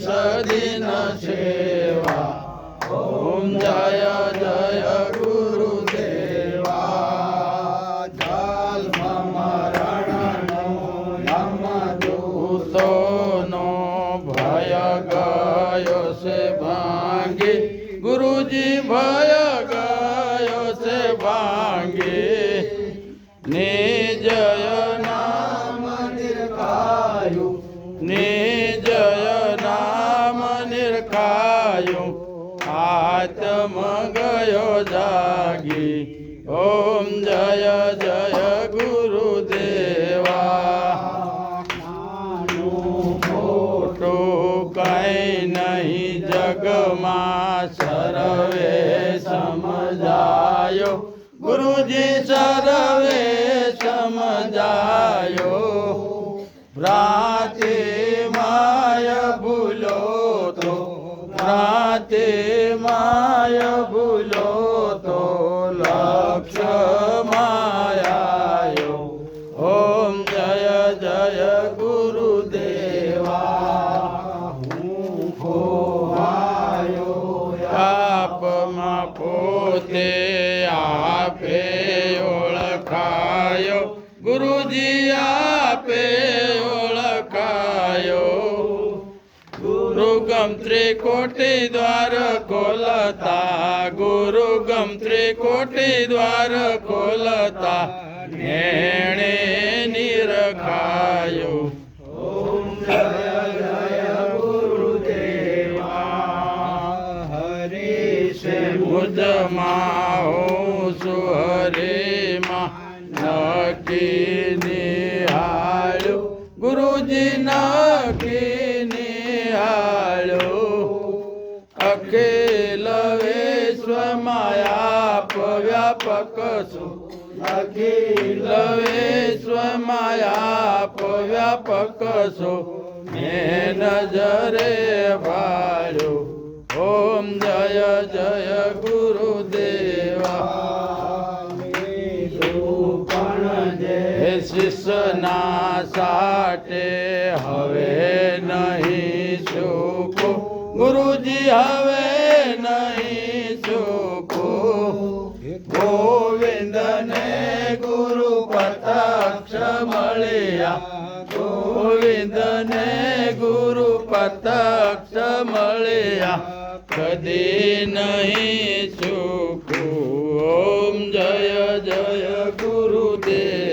સદીન સેવા ઓમ જય જય ગયો છે ભાંગી ગુરુજી ભય ગયો છે ભાંગી નિજય નામ નિરખાયું નિજય નામ નિરખાયું આત્મ ગયો જાગી સર્વે સમજાયો ગુરુજી સર્વે સમજાયો આપે ઓળખાયો. ગુરુજી આપે ઓળખાયો. ગુરુગમ ત્રિકોટી દ્વાર ખોલતા. ગુરુગમ ત્રિકોટી દ્વાર ખોલતા. એણે નિરખાયો. ઓમ ગુરુદેવા હરે સે હું સુહરેમાં નકી નિહાળો ગુરુજી નકી નિહાળો અખિલ વિશ્વ માયા વ્યાપક છું. અખિલ વિશ્વ માયા વ્યાપક છો. મેં નજરે ભાળ્યો ઓમ જય જય ગુરુદેવા શિષ્યના સાટે, હવે નહીં ચૂકો ગુરુજી, હવે નહીં ચૂકો ગોવિંદને ગુરુ પતક્ષ મળ્યા. ગોવિંદને ગુરુ પતક્ષ મળ્યા. કદી નહીં ચૂકું ઓમ જય જય ગુરુદેવા.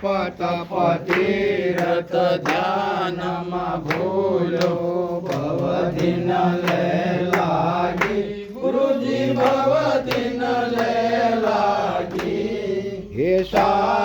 જપ તપ તીરથ ધ્યાનમાં ભૂલો ભવદિન લે લાગી ગુરુજી ભવદિન લે લાગી હે સાચા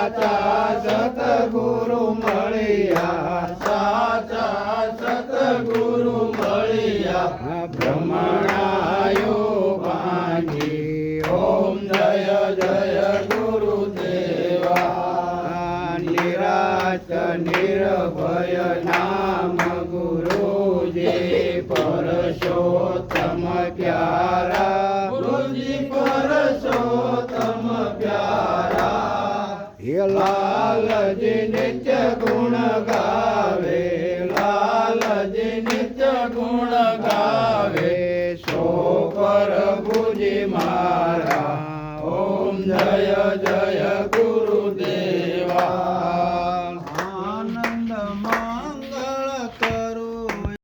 નિર્ભય નામ ગુરુજી પરશોત્તમ પ્યારા ગુરુજી પરસોત્તમ પ્યારા હે લાલજી નિત્ય ગુણ ગાવે લાલજી નિત્ય ગુણ ગાવે સો પ્રભુજી મારા ઓમ જય જય